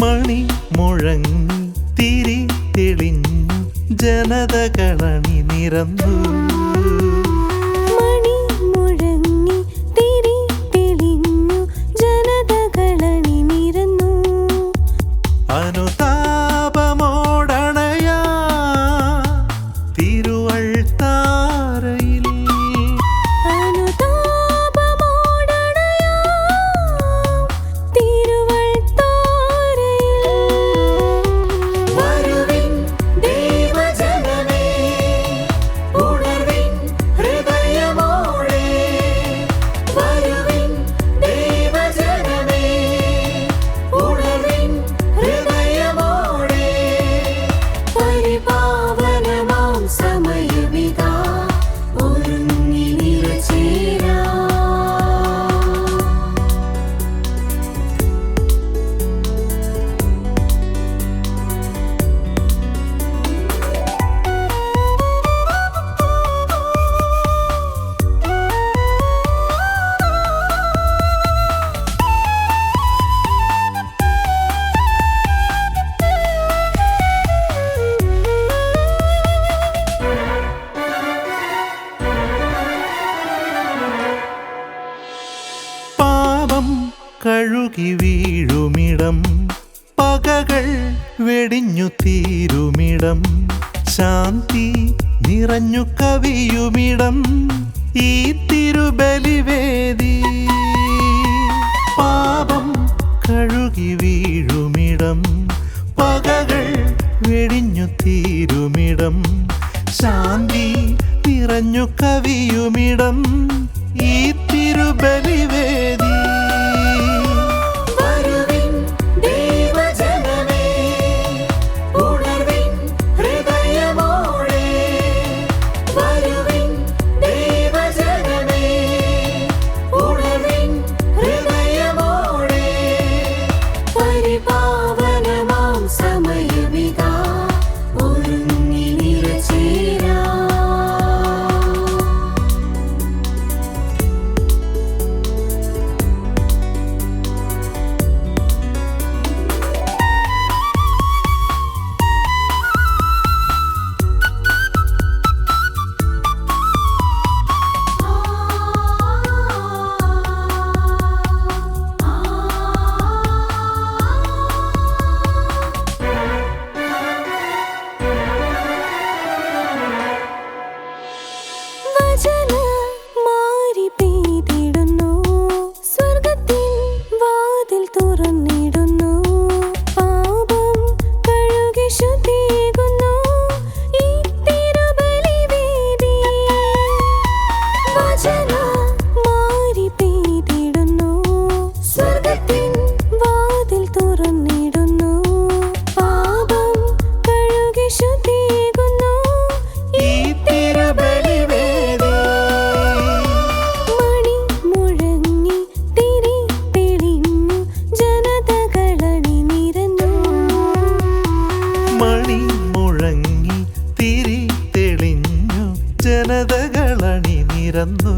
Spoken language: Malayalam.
മണി മുഴങ്ങി തിരി തെളിഞ്ഞു ജനതകളണി നിറന്നു പാപം കഴുകി വീഴുമിടം. പകകൾ വെടിഞ്ഞു തീരുമിടം. ശാന്തി നിറഞ്ഞു കവിയുമിടം. ഈ തിരുബലിവേദി പാപം കഴുകി വീഴുമിടം. പകകൾ വെടിഞ്ഞു തീരുമിടം. ശാന്തി നിറഞ്ഞു കവിയുമിടം. ഈ തിരുബലിവേദി മുഴങ്ങി തിരി തെളിഞ്ഞു ജനതകളണി നിരന്നു.